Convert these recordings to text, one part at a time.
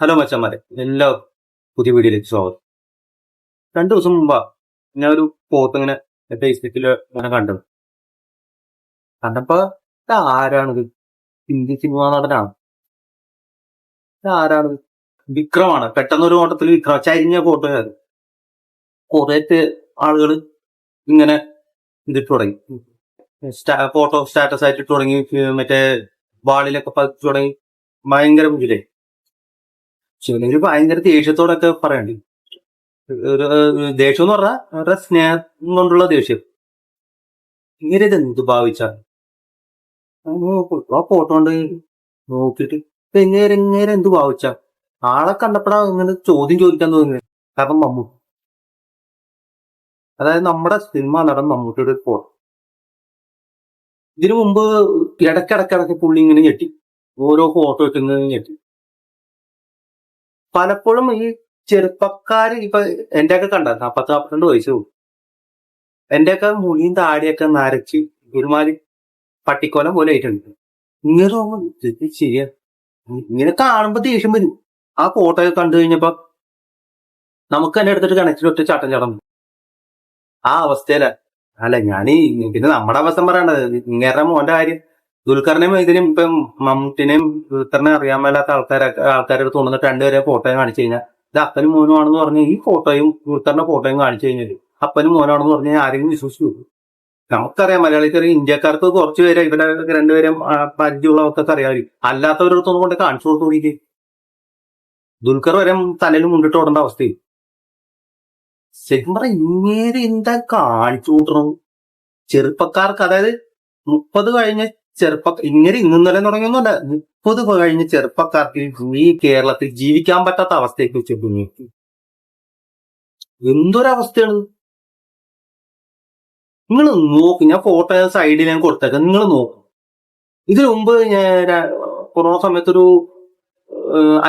Hello മച്ചന്മാരെ. എല്ലാ പുതിയ വീഡിയോയിലേക്ക് സ്വാഗതം. രണ്ടു ദിവസം മുമ്പാ ഞാൻ ഒരു പോത്ത് ഇങ്ങനെ ഫേസ്ബുക്കിൽ ഇങ്ങനെ കണ്ടത്. കണ്ടപ്പോ ഇത് ആരാണിത് ഹിന്ദി സിനിമ നടനാണ്? ഇത് ആരാണിത് വിക്രമാണ്. പെട്ടെന്നൊരു ഓട്ടത്തിൽ വിക്രം ചരിഞ്ഞ ഫോട്ടോ കുറെ ആളുകൾ ഇങ്ങനെ ഇതിട്ട് തുടങ്ങി. ഫോട്ടോ സ്റ്റാറ്റസ് ആയിട്ട് തുടങ്ങി മറ്റേ വാളിലൊക്കെ പതിച്ചു തുടങ്ങി. ഭയങ്കര മുന്നിലേ ശിവനെങ്കിൽ ഭയങ്കര ദേഷ്യത്തോടൊക്കെ പറയണ്ട്. ഒരു ദേഷ്യം എന്ന് പറഞ്ഞാൽ അവരുടെ സ്നേഹം കൊണ്ടുള്ള ദേഷ്യം. ഇങ്ങനെ ഇത് എന്ത് ഭാവിച്ച? ആ ഫോട്ടോ കൊണ്ട് നോക്കിയിട്ട് എങ്ങനെ എങ്ങനെ എന്ത് ഭാവിച്ച? ആളെ കണ്ടപ്പോഴാ ഇങ്ങനെ ചോദ്യം ചോദിക്കാൻ തോന്നുന്നത് കാരണം മമ്മൂട്ടി അതായത് നമ്മുടെ സിനിമ നടൻ മമ്മൂട്ടിയുടെ ഒരു ഫോട്ടോ ഇതിനു മുമ്പ് ഇടക്കിടക്കിടക്ക് പുള്ളി ഇങ്ങനെ ഞെട്ടി. ഓരോ ഫോട്ടോ ഇട്ടുന്നത് ഞെട്ടി. പലപ്പോഴും ഈ ചെറുപ്പക്കാര് ഇപ്പൊ എന്റെ ഒക്കെ കണ്ട? നാപ്പത്തി നാപ്പത്തിരണ്ട് വയസ്സ് എന്റെ എന്റെയൊക്കെ മുടിയും താടിയൊക്കെ നരച്ച് ഒരുമാതിരി പട്ടിക്കോലം പോലെ ആയിട്ടുണ്ട്. ഇങ്ങനെ തോന്നും, ഇത് ശരിയാ ഇങ്ങനെ കാണുമ്പോ ദേഷ്യം വരും. ആ ഫോട്ടോ ഒക്കെ കണ്ടു കഴിഞ്ഞപ്പോ നമുക്ക് തന്നെ എടുത്തിട്ട് കണക്റ്റിൽ ഒറ്റ ചാട്ടം ചാടം ആ അവസ്ഥയില അല്ല ഞാനീ പിന്നെ നമ്മുടെ അവസ്ഥ പറയണത് ഇങ്ങനെ മോന്റെ കാര്യം. ദുൽഖറിനെയും ഇതിനും ഇപ്പം മമ്മൂട്ടിനെയും ദുൽഖറിനെ അറിയാൻ മേലാത്ത ആൾക്കാരൊക്കെ ആൾക്കാരുടെ തോന്നുന്ന രണ്ടുപേരെ ഫോട്ടോയും കാണിച്ചു കഴിഞ്ഞാൽ ഇത് അപ്പനും മോനും ആണെന്ന് പറഞ്ഞ് ഈ ഫോട്ടോയും ദുൽഖറിന്റെ ഫോട്ടോയും കാണിച്ചു കഴിഞ്ഞാൽ അപ്പനും മോനാണെന്ന് പറഞ്ഞ് ആരെങ്കിലും വിശ്വസിച്ചു പോകും. നമുക്കറിയാം മലയാളിക്കറി ഇന്ത്യക്കാർക്ക് കുറച്ച് പേരെ ഇവിടെ രണ്ടുപേരും പരിചയമുള്ളവർക്കൊക്കെ അറിയാമായിരിക്കും. അല്ലാത്തവരടുത്തൊന്നും കൊണ്ട് കാണിച്ചു കൊടുത്തു നോക്കിക്കേ. ദുൽഖർ വരെ തലയിൽ മുണ്ടിട്ട് ഓടേണ്ട അവസ്ഥയും ശരിക്കും പറഞ്ഞ ഇങ്ങേര് എന്താ കാണിച്ചു കൂട്ടണം ചെറുപ്പക്കാർക്ക് അതായത് മുപ്പത് കഴിഞ്ഞ ചെറുപ്പ ഇങ്ങനെ ഇന്നലെ തുടങ്ങിയൊന്നുമല്ല മുപ്പത് കഴിഞ്ഞ് ചെറുപ്പക്കാർക്ക് ഈ കേരളത്തിൽ ജീവിക്കാൻ പറ്റാത്ത അവസ്ഥയ്ക്ക് വെച്ചിട്ടുണ്ട് എന്തൊരവസ്ഥയാണ്? നിങ്ങൾ നോക്ക് ഞാൻ ഫോട്ടോ സൈഡിൽ ഞാൻ കൊടുത്തേക്കാം. നിങ്ങൾ നോക്കും. ഇതിനു മുമ്പ് ഞാൻ കൊറോണ സമയത്തൊരു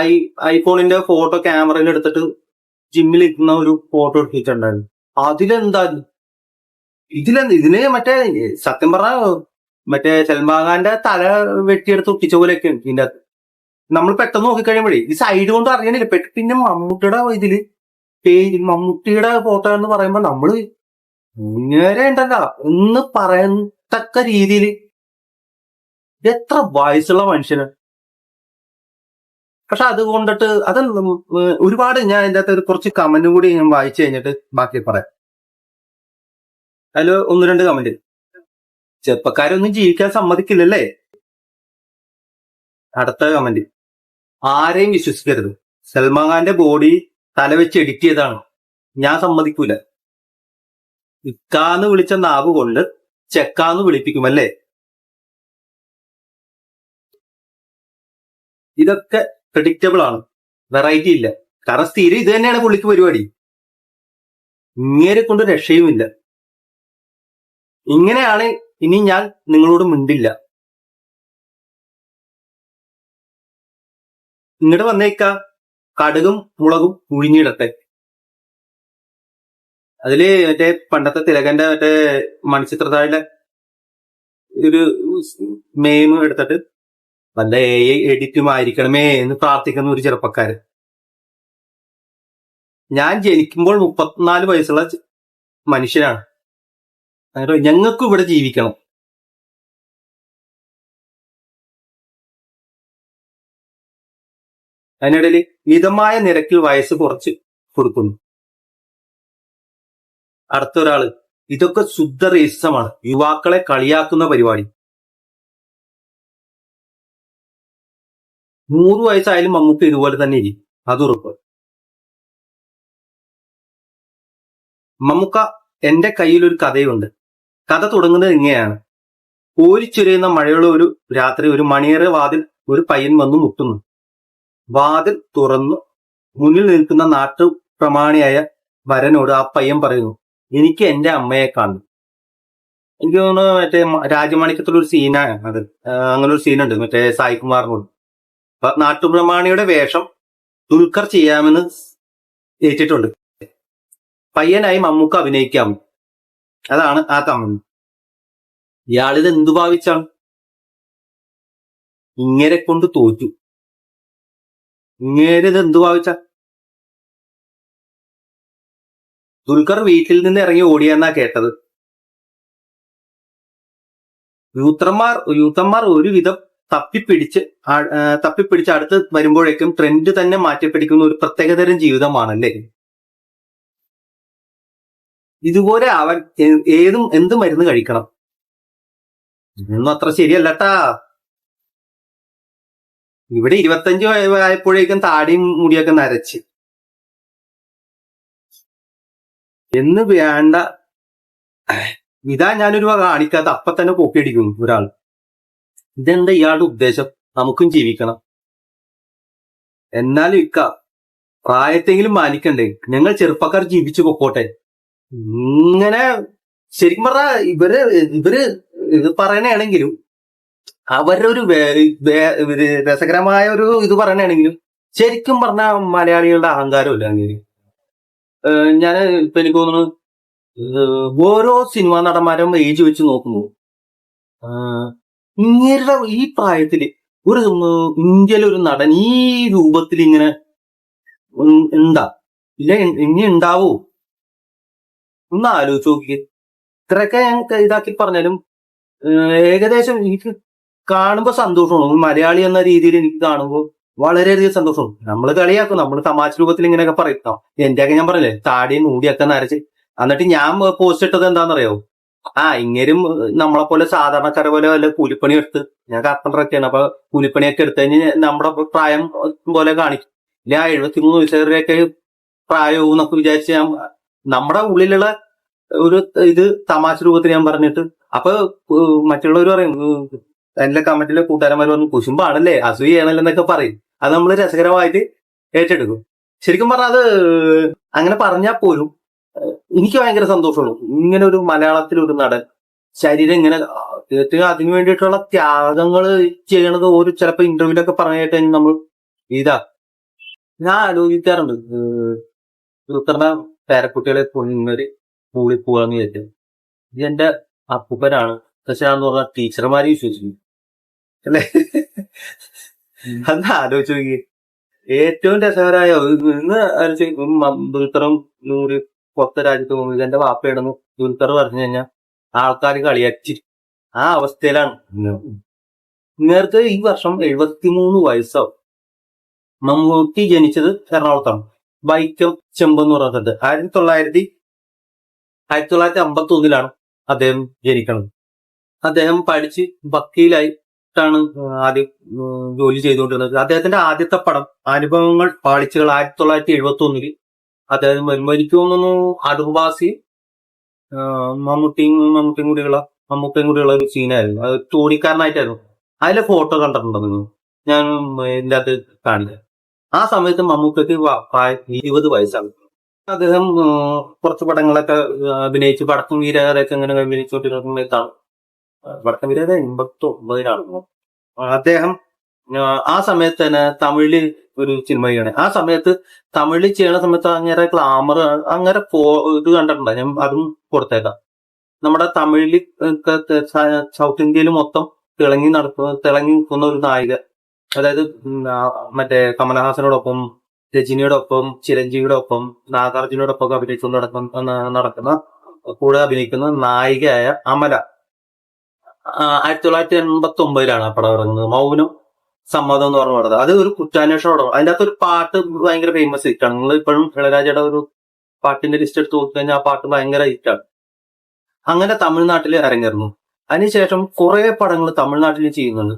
ഐ ഐഫോണിന്റെ ഫോട്ടോ ക്യാമറയിൽ എടുത്തിട്ട് ജിമ്മിൽ ഇരിക്കുന്ന ഒരു ഫോട്ടോ എടുത്തിട്ടുണ്ടായിരുന്നു. അതിലെന്താ? ഇതിലെന്ത് ഇതിനെ മറ്റേ സത്യം പറഞ്ഞ മറ്റേ സൽമാൻ ഖാന്റെ തല വെട്ടിയെടുത്ത് ഒട്ടിച്ച പോലെയൊക്കെ ഉണ്ട് ഇതിന്റെ അകത്ത്. നമ്മൾ പെട്ടെന്ന് നോക്കിക്കഴിയുമ്പോഴേ ഈ സൈഡ് കൊണ്ട് അറിയണില്ല. പെട്ടെന്ന് പിന്നെ മമ്മൂട്ടിയുടെ ഇതിൽ മമ്മൂട്ടിയുടെ ഫോട്ടോ എന്ന് പറയുമ്പോ നമ്മൾ ഇങ്ങനെ ഉണ്ടല്ലോ. എന്ന് പറയത്തക്ക രീതിയിൽ എത്ര വയസ്സുള്ള മനുഷ്യന്. പക്ഷെ അത് കൊണ്ടിട്ട് അത് ഒരുപാട് ഞാൻ അതിന്റെ അകത്ത് കുറച്ച് കമന്റും കൂടി ഞാൻ വായിച്ചു കഴിഞ്ഞിട്ട് ബാക്കി പറയാം. അതിൽ ഒന്ന് രണ്ട് കമന്റ് ചെറുപ്പക്കാരൊന്നും ജീവിക്കാൻ സമ്മതിക്കില്ലല്ലേ? അടുത്ത കമന്റ് ആരെയും വിശ്വസിക്കരുത്. സൽമാൻ ഖാന്റെ ബോഡി തലവെച്ച് എഡിറ്റ് ചെയ്താണ്. ഞാൻ സമ്മതിക്കൂല. ഇക്കാന്ന് വിളിച്ച നാവ് കൊണ്ട് ചെക്കാന്ന് വിളിപ്പിക്കുമല്ലേ ഇതൊക്കെ പ്രഡിക്റ്റബിൾ ആണ്. വെറൈറ്റി ഇല്ല. കാരണം സ്ഥിരം ഇത് തന്നെയാണ് പുള്ളിക്ക് പരിപാടി. ഇങ്ങനെ കൊണ്ട് രക്ഷയുമില്ല. ഇങ്ങനെയാണ് ഇനി ഞാൻ നിങ്ങളോട് മിണ്ടില്ല. ഇങ്ങോട്ട് വന്നേക്ക. കടുകും മുളകും മുഴിഞ്ഞിടട്ടെ അതിൽ മറ്റേ പണ്ടത്തെ തിലകന്റെ മറ്റേ മണിച്ചിത്രത്താഴിലെ ഒരു മെയിം എടുത്തിട്ട് നല്ല എ എഡിറ്റും ആയിരിക്കണമേ എന്ന് പ്രാർത്ഥിക്കുന്ന ഒരു ചെറുപ്പക്കാരൻ. ഞാൻ ജനിക്കുമ്പോൾ മുപ്പത്തിനാല് വയസ്സുള്ള മനുഷ്യനാണ്. അങ്ങനെ ഞങ്ങൾക്കും ഇവിടെ ജീവിക്കണം. അതിനിടയിൽ മിതമായ നിരക്കിൽ വയസ്സ് കുറച്ച് കൊടുക്കുന്നു. അടുത്തൊരാൾ ഇതൊക്കെ ശുദ്ധ റേസിസമാണ് യുവാക്കളെ കളിയാക്കുന്ന പരിപാടി. നൂറ് വയസ്സായാലും മമ്മൂക്ക് ഇതുപോലെ തന്നെ ഇരിക്കും. അത് ഉറപ്പ് മമ്മൂക്ക എന്റെ കയ്യിൽ ഒരു കഥയുണ്ട്. കഥ തുടങ്ങുന്നത് ഇങ്ങനെയാണ്. കോരിച്ചൊരിയുന്ന മഴയുള്ള ഒരു രാത്രി ഒരു മണിയേറെ വാതിൽ ഒരു പയ്യൻ വന്നു മുട്ടുന്നു. വാതിൽ തുറന്നു. മുന്നിൽ നിൽക്കുന്ന നാട്ടു പ്രമാണിയായ വരനോട് ആ പയ്യൻ പറയുന്നു എനിക്ക് എന്റെ അമ്മയെ കാണും എനിക്ക് തോന്നുന്നു മറ്റേ രാജമാണിക്യത്തിലൊരു സീനാണ് അത്. അങ്ങനെ ഒരു സീനുണ്ട് മറ്റേ സായികുമാറിനോട്. അപ്പൊ നാട്ടുപ്രമാണിയുടെ വേഷം ദുൽഖർ ചെയ്യാമെന്ന് ഏറ്റിട്ടുണ്ട്. പയ്യനായി മമ്മൂക്ക് അഭിനയിക്കാം. അതാണ് ആ കമന്റ്. ഇയാളിത് എന്തു ഭാവിച്ചാണ്? ഇങ്ങനെ കൊണ്ട് തോറ്റു. ഇങ്ങനെ ഇത് എന്തു ഭാവിച്ച? ദുൽഖർ വീട്ടിൽ നിന്ന് ഇറങ്ങി ഓടിയെന്നാ കേട്ടത്. യൂത്രന്മാർ യൂത്തന്മാർ ഒരുവിധം തപ്പിപ്പിടിച്ച് തപ്പിപ്പിടിച്ച് അടുത്ത് വരുമ്പോഴേക്കും ട്രെൻഡ് തന്നെ മാറ്റിപ്പിടിക്കുന്ന ഒരു പ്രത്യേകതരം ജീവിതമാണല്ലേ? ഇതുപോലെ അവൻ ഏതും എന്ത് മരുന്ന് കഴിക്കണം. ഇതൊന്നും അത്ര ശരിയല്ലട്ടാ. ഇവിടെ ഇരുപത്തഞ്ച് ആയപ്പോഴേക്കും താടിയും മുടിയൊക്കെ നരച്ച്. എന്ന് വേണ്ട. ഇതാ ഞാനൊരു കാണിക്കാത്ത അപ്പൊ തന്നെ പൊക്കിയടിക്കും ഒരാൾ. ഇതെന്താ ഇയാളുടെ ഉദ്ദേശം? നമുക്കും ജീവിക്കണം. എന്നാലും ഇക്ക പ്രായത്തെങ്കിലും മാനിക്കണ്ടേ? ഞങ്ങൾ ചെറുപ്പക്കാർ ജീവിച്ചു പൊക്കോട്ടെ. ഇങ്ങനെ ശരിക്കും പറഞ്ഞാൽ ഇവർ ഇവർ ഇത് പറയണാണെങ്കിലും അവരുടെ ഒരു രസകരമായ ഒരു ഇത് പറയണാണെങ്കിലും ശരിക്കും പറഞ്ഞ മലയാളികളുടെ അഹങ്കാരമില്ല അങ്ങനെ. ഞാൻ ഇപ്പൊ എനിക്ക് തോന്നുന്നു ഓരോ സിനിമാ നടന്മാരും ഏജ് വെച്ച് നോക്കുന്നു. ഇങ്ങനെ ഈ പ്രായത്തിൽ ഒരു ഇന്ത്യയിലെ ഒരു നടൻ ഈ രൂപത്തിൽ ഇങ്ങനെ എന്താ? ഇല്ല ഇനി ഉണ്ടാവോ? ഒന്ന് ആലോചിച്ച് നോക്കി ഇത്രയൊക്കെ ഞാൻ ഇതാക്കി പറഞ്ഞാലും ഏകദേശം എനിക്ക് കാണുമ്പോൾ സന്തോഷമാണ്. മലയാളി എന്ന രീതിയിൽ എനിക്ക് കാണുമ്പോൾ വളരെയധികം സന്തോഷം നമ്മൾ കളിയാക്കും. നമ്മൾ സമാജ രൂപത്തിൽ ഇങ്ങനെയൊക്കെ പറയുന്നോ എന്റെയൊക്കെ ഞാൻ പറഞ്ഞില്ലേ താടിയും മൂടിയൊക്കെ നരച്ച്. എന്നിട്ട് ഞാൻ പോസ്റ്റ് ഇട്ടത് എന്താണെന്നറിയോ? ആ ഇങ്ങനും നമ്മളെ പോലെ സാധാരണക്കാരെ പോലെ വല്ല കൂലിപ്പണി എടുത്ത് ഞാൻ കാർപ്പന്ററൊക്കെയാണ് അപ്പൊ കൂലിപ്പണിയൊക്കെ എടുത്തു കഴിഞ്ഞാൽ നമ്മുടെ പ്രായം പോലെ കാണിക്കും. ഇല്ല എഴുപത്തിമൂന്ന് വയസ്സുകാരെയൊക്കെ പ്രായവും എന്നൊക്കെ വിചാരിച്ച് ഞാൻ നമ്മുടെ ഉള്ളിലുള്ള ഒരു ഇത് തമാശ രൂപത്തിൽ ഞാൻ പറഞ്ഞിട്ട് അപ്പൊ മറ്റുള്ളവർ പറയും എന്റെ കമന്റിലെ കൂട്ടുകാരന്മാർ പറഞ്ഞു കുശുമ്പാണല്ലേ അസൂയാണല്ലോ എന്നൊക്കെ പറയും. അത് നമ്മൾ രസകരമായിട്ട് ഏറ്റെടുക്കും. ശരിക്കും പറഞ്ഞാൽ അത് അങ്ങനെ പറഞ്ഞാൽ പോലും എനിക്ക് ഭയങ്കര സന്തോഷമുള്ളൂ. ഇങ്ങനെ ഒരു മലയാളത്തിൽ ഒരു നടൻ ശരീരം ഇങ്ങനെ തീർച്ചയായും അതിനു വേണ്ടിയിട്ടുള്ള ത്യാഗങ്ങൾ ചെയ്യണത് ഒരു ചിലപ്പോ ഇന്റർവ്യൂലൊക്കെ പറഞ്ഞിട്ട് നമ്മൾ ഇതാ ഞാൻ ആലോചിക്കാറുണ്ട് ഉത്തരണ പേരക്കുട്ടികളെ പൊന്നൊരു സ്കൂളിൽ പോകാന്ന് വിചാരിച്ചത് ഇത് എന്റെ അപ്പൂപ്പനാണ്. പക്ഷെ എന്ന് പറഞ്ഞ ടീച്ചർമാരെ വിശ്വസിക്കും. അല്ലേ? അന്ന് ആലോചിച്ച് നോക്കി ഏറ്റവും രസകരമായ ഇന്ന് ഇന്ന് ദുൽഖറും നൂറ് പുറത്തെ രാജ്യത്ത് പോകുന്നത് എന്റെ വാപ്പയിടുന്നു ദുൽഖർ പറഞ്ഞു കഴിഞ്ഞാൽ ആൾക്കാർ കളിയാച്ചി ആ അവസ്ഥയിലാണ്. നേരത്തെ ഈ വർഷം എഴുപത്തിമൂന്ന് വയസ്സാവും. മമ്മൂട്ടി ജനിച്ചത് എറണാകുളത്താണ്. വൈക്കം ചെമ്പെന്ന് എന്ന് സ്ഥലത്ത് ആയിരത്തി തൊള്ളായിരത്തി ആയിരത്തി തൊള്ളായിരത്തി അമ്പത്തി ഒന്നിലാണ് അദ്ദേഹം ജനിക്കുന്നത് അദ്ദേഹം പഠിച്ച് വക്കീലായിട്ടാണ് ആദ്യം ജോലി ചെയ്തുകൊണ്ടിരുന്നത്. അദ്ദേഹത്തിന്റെ ആദ്യത്തെ പടം അനുഭവങ്ങൾ പാളിച്ചുകൾ ആയിരത്തി തൊള്ളായിരത്തി എഴുപത്തി ഒന്നിൽ അദ്ദേഹം വരുമ്പോ അടുവാസി മമ്മൂട്ടിയും മമ്മൂട്ടിയും കൂടിയുള്ള മമ്മൂക്കയും കൂടിയുള്ള ഒരു സീനായിരുന്നു. അത് തോടിക്കാരനായിട്ടായിരുന്നു അതിലെ ഫോട്ടോ കണ്ടിട്ടുണ്ടോ നിങ്ങൾ? ഞാൻ ഇതിന്റെ അത് കാണില്ല. ആ സമയത്ത് മമ്മൂക്കയ്ക്ക് ഇരുപത് വയസ്സാണ്. അദ്ദേഹം കുറച്ച് പടങ്ങളൊക്കെ അഭിനയിച്ച് പടക്കം വീരാതൊക്കെ ഇങ്ങനെ അഭിനയിച്ചുകൊണ്ടിരുന്ന സമയത്താണ് പടക്കം വീരാത എൺപത്തി ഒമ്പതിലാണ് അദ്ദേഹം ആ, സമയത്ത് തന്നെ തമിഴിൽ ഒരു സിനിമ ചെയ്യണേ ആ സമയത്ത് തമിഴിൽ ചെയ്യണ സമയത്ത് അങ്ങനെ ഗ്ലാമർ അങ്ങനെ പോ ഇത് കണ്ടിട്ടുണ്ട്. ഞാൻ അതും കൊടുത്തേക്കാം. നമ്മുടെ തമിഴിൽ ഒക്കെ ത- സ- സൗത്ത് ഇന്ത്യയിൽ മൊത്തം തിളങ്ങി നടക്കുന്ന തിളങ്ങി നിൽക്കുന്ന ഒരു നായിക. അതായത് മറ്റേ കമലഹാസനോടൊപ്പം രജനിയോടൊപ്പം ചിരഞ്ജീവിയുടെ ഒപ്പം നാഗാർജുനോടൊപ്പം ഒക്കെ അഭിനയിച്ചു നടക്കുന്ന നടക്കുന്ന കൂടെ അഭിനയിക്കുന്ന നായികയായ അമല. ആയിരത്തി തൊള്ളായിരത്തി എൺപത്തി ഒമ്പതിലാണ് ആ പടം ഇറങ്ങുന്നത്. മൗനം സമ്മതം എന്ന് പറഞ്ഞ പടം. അത് ഒരു കുറ്റാന്വേഷണ പടം അതിന്റെ അകത്ത് ഒരു പാട്ട് ഭയങ്കര ഫേമസ് ഹിറ്റാണ് നിങ്ങൾ ഇപ്പോഴും ഇളരാജയുടെ ഒരു പാട്ടിന്റെ ലിസ്റ്റ് എടുത്ത് നോക്കി കഴിഞ്ഞാൽ ആ പാട്ട് ഭയങ്കര ഹിറ്റാണ് അങ്ങനെ തമിഴ്നാട്ടിൽ ഇറങ്ങിയിരുന്നു. അതിനുശേഷം കുറെ പടങ്ങൾ തമിഴ്നാട്ടിൽ ചെയ്യുന്നുണ്ട്.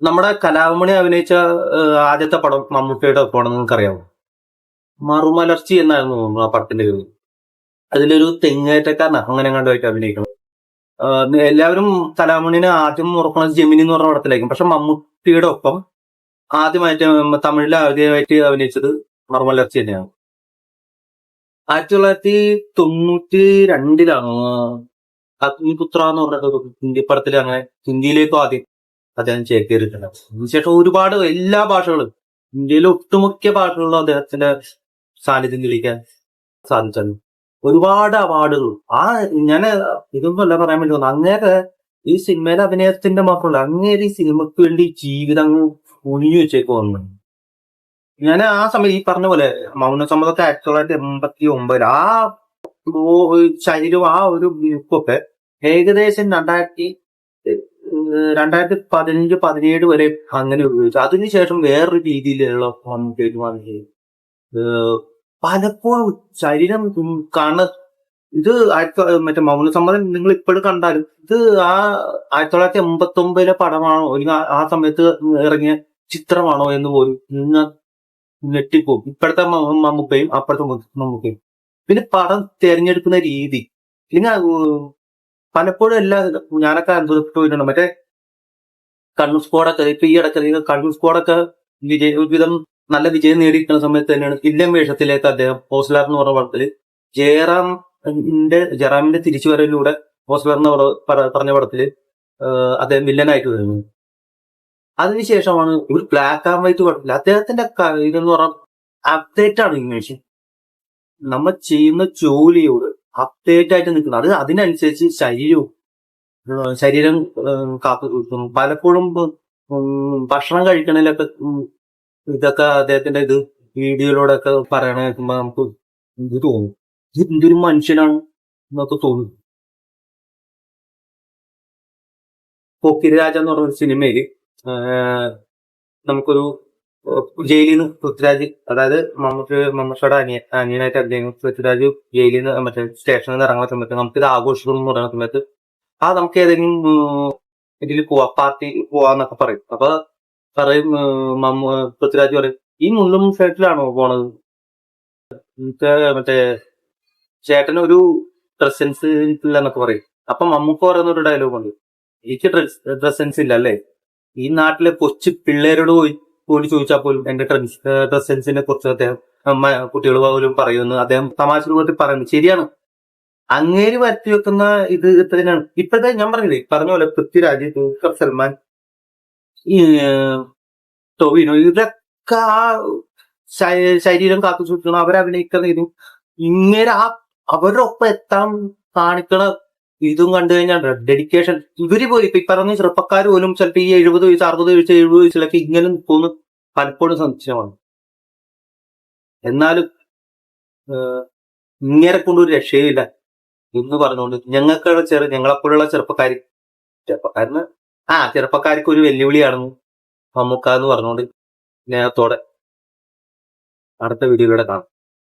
നമ്മുടെ കലാമണി അഭിനയിച്ച ആദ്യത്തെ പടം മമ്മൂട്ടിയുടെ ഒപ്പമാണെന്ന് നിങ്ങൾക്കറിയാമോ മറുമലർച്ചി എന്നായിരുന്നു തോന്നുന്നു ആ പടത്തിന്റെ പേര്. അതിലൊരു തെങ്ങേറ്റക്കാരനാണ് അങ്ങനെ കണ്ടുമായിട്ട് അഭിനയിക്കണം എല്ലാവരും കലാമണിനെ ആദ്യം ഉറക്കുന്നത് ജെമിനി എന്ന് പറഞ്ഞ പടത്തിലായിരിക്കും. പക്ഷെ മമ്മൂട്ടിയുടെ ഒപ്പം ആദ്യമായിട്ട് തമിഴിൽ ആദ്യമായിട്ട് അഭിനയിച്ചത് മറുമലർച്ചി തന്നെയാണ്. ആയിരത്തി തൊള്ളായിരത്തി തൊണ്ണൂറ്റി രണ്ടിലാണ് അഗ്നിപുത്ര എന്ന് പറഞ്ഞിട്ട് ഹിന്ദി പടത്തിൽ അങ്ങനെ ഹിന്ദിയിലേക്കും ആദ്യം അദ്ദേഹം ചേക്കേറിയിട്ടുണ്ട്. അതിനുശേഷം ഒരുപാട് എല്ലാ ഭാഷകളും ഇന്ത്യയിലെ ഒട്ടുമുക്ക ഭാഷകളിലും അദ്ദേഹത്തിന്റെ സാന്നിധ്യം തെളിയിക്കാൻ സാധിച്ചു ഒരുപാട് അവാർഡുകൾ. ആ ഞാൻ ഇതൊന്നും അല്ല പറയാൻ വേണ്ടി തോന്നുന്നു അങ്ങേരെ ഈ സിനിമയിലെ അഭിനയത്തിന്റെ മാത്രമല്ല അങ്ങേര് ഈ സിനിമക്ക് വേണ്ടി ജീവിതം ഉണിഞ്ഞു വെച്ചേക്ക് വന്നു. ഞാൻ ആ സമയം ഈ പറഞ്ഞ പോലെ മൗനസമ്മതമൊക്കെ ആയിരത്തി തൊള്ളായിരത്തി എൺപത്തി ഒമ്പതിൽ ആ ശരീരവും ആ ഒരു ഗ്രൂപ്പൊക്കെ ഏകദേശം രണ്ടായിരത്തി രണ്ടായിരത്തി പതിനഞ്ച് പതിനേഴ് വരെ അങ്ങനെ ഉപയോഗിച്ചു. അതിനുശേഷം വേറൊരു രീതിയിലുള്ള വന്നു പലപ്പോഴും ശരീരം കാണ ഇത് ആയിരത്തി മറ്റേ മറ്റേ മൗനസമ്മതം നിങ്ങൾ ഇപ്പോഴും കണ്ടാലും ഇത് ആ ആയിരത്തി തൊള്ളായിരത്തി എൺപത്തി ഒമ്പതിലെ പടമാണോ അല്ലെങ്കിൽ ആ- സമയത്ത് ഇറങ്ങിയ ചിത്രമാണോ എന്ന് പോലും നിങ്ങൾ ഞെട്ടിപ്പോകും. ഇപ്പോഴത്തെ മമ്മൂക്കയും അപ്പോഴത്തെ മു- മമ്മൂക്കയും. പിന്നെ പടം തിരഞ്ഞെടുക്കുന്ന രീതി പിന്നെ പലപ്പോഴും എല്ലാ ഞാനൊക്കെ അനുഭവപ്പെട്ടു പോയിട്ടുണ്ട്. മറ്റേ കണ്ണൂർ സ്ക്വാഡൊക്കെ ഇപ്പൊ ഈ ഇടയ്ക്ക് കണ്ണൂർ സ്ക്വാഡൊക്കെ വിജയ ഒരുവിധം നല്ല വിജയം നേടിയിരിക്കുന്ന സമയത്ത് തന്നെയാണ് ഇല്ലം വേഷത്തിലേക്ക് അദ്ദേഹം ഹോസ്ലാർ എന്ന് പറഞ്ഞ പടത്തിൽ ജയറാമിന്റെ ജയറാമിന്റെ തിരിച്ചുവരവിലൂടെ ഹോസ്ലാർ എന്ന് പറ- പറ- പറഞ്ഞ പടത്തിൽ അദ്ദേഹം വില്ലനായിട്ട് വരുന്നത് അതിനുശേഷമാണ് ഒരു ബ്ലാക്ക് ആൻഡ് വൈറ്റ് പടത്തിൽ അദ്ദേഹത്തിന്റെ ഇതെന്ന് പറഞ്ഞാൽ അപ്ഡേറ്റ് ആണ് ഇംഗ്ലീഷ് നമ്മൾ ചെയ്യുന്ന ജോലിയോട് അപ്ഡേറ്റ് ആയിട്ട് നിൽക്കുന്നത് അത് അതിനനുസരിച്ച് ശരീരവും ശരീരം കാത്തു പലപ്പോഴും ഭക്ഷണം കഴിക്കണതിലൊക്കെ ഇതൊക്കെ അദ്ദേഹത്തിന്റെ ഇത് വീഡിയോയിലൂടെ ഒക്കെ പറയണ കേൾക്കുമ്പോ നമുക്ക് ഇത് തോന്നും. ഇത് എന്തൊരു മനുഷ്യനാണ് എന്നൊക്കെ തോന്നും. പോക്കിരി രാജ എന്ന് പറഞ്ഞ സിനിമയിൽ നമുക്കൊരു ജയിലിൽ നിന്ന് പൃഥ്വിരാജ് അതായത് മമ്മൂട്ടി മമ്മൂട്ടിയുടെ അനിയൻ അനിയനായിട്ട് അദ്ദേഹം പൃഥ്വിരാജ് ജയിലിൽ നിന്ന് മറ്റേ സ്റ്റേഷനിൽ നിന്ന് ഇറങ്ങുന്ന സമയത്ത് നമുക്ക് ഇത് ആഘോഷിക്കണം എന്ന് പറയുന്ന സമയത്ത് ആ നമുക്ക് ഏതെങ്കിലും ഇതിൽ പോവാ പാർട്ടി പോവാന്നൊക്കെ പറയും. അപ്പൊ പറയും മമ്മൂ പൃഥ്വിരാജ് പറയും ഈ മുള്ളും ഷർട്ടിലാണോ പോണത്? മറ്റേ ചേട്ടൻ ഒരു ഡ്രസ്സെൻസ് ഇല്ല എന്നൊക്കെ പറയും. അപ്പൊ മമ്മൂക്ക് പറയുന്ന ഒരു ഡയലോഗ് ഉണ്ട്. എനിക്ക് ഡ്രസ് ഡ്രസ്സെൻസ് ഇല്ല അല്ലേ? ഈ നാട്ടിലെ കൊച്ചു പിള്ളേരോട് പോയി പോലും ചോദിച്ചാൽ പോലും എന്റെ ഡ്രസ് സെൻസിനെ കുറിച്ച് അദ്ദേഹം കുട്ടികൾ പോലും പറയുന്നു. അദ്ദേഹം തമാശ രൂപത്തിൽ പറയുന്നു. ശരിയാണ്. അങ്ങേര് വരുത്തി വെക്കുന്ന ഇത് ഇത്രയാണ് ഇപ്പോഴത്തെ ഞാൻ പറഞ്ഞില്ലേ പറഞ്ഞ പോലെ പൃഥ്വിരാജ് ദുൽഖർ സൽമാൻ ടൊവിനോ ഇതൊക്കെ ആ ശരീരം കാത്തു സൂക്ഷിക്കണം അവരഭിനയിക്കുന്ന ഇതും ഇങ്ങനെ ആ അവരുടെ ഒപ്പം എത്താൻ കാണിക്കണ ഇതും കണ്ടു കഴിഞ്ഞാൽ ഡെഡിക്കേഷൻ ഇവർ പോലും ഇപ്പൊ പറഞ്ഞ ചെറുപ്പക്കാർ പോലും ചിലപ്പോൾ ഈ എഴുപത് വയസ്സ് അറുപത് വയസ്സ് എഴുപത് വയസ്സിലൊക്കെ ഇങ്ങനെ പോകുന്നു പലപ്പോഴും സംശയമാണ്. എന്നാലും ഇങ്ങനെ കൊണ്ടൊരു രക്ഷയില്ല എന്ന് പറഞ്ഞുകൊണ്ട് ഞങ്ങൾക്കുള്ള ചെറു ഞങ്ങളെപ്പോഴുള്ള ചെറുപ്പക്കാർ ചെറുപ്പക്കാരന് ആ ചെറുപ്പക്കാർക്ക് ഒരു വെല്ലുവിളിയാണെന്ന് മമ്മൂക്ക എന്ന് പറഞ്ഞുകൊണ്ട് സ്നേഹത്തോടെ അടുത്ത വീഡിയോയിലൂടെ കാണാം.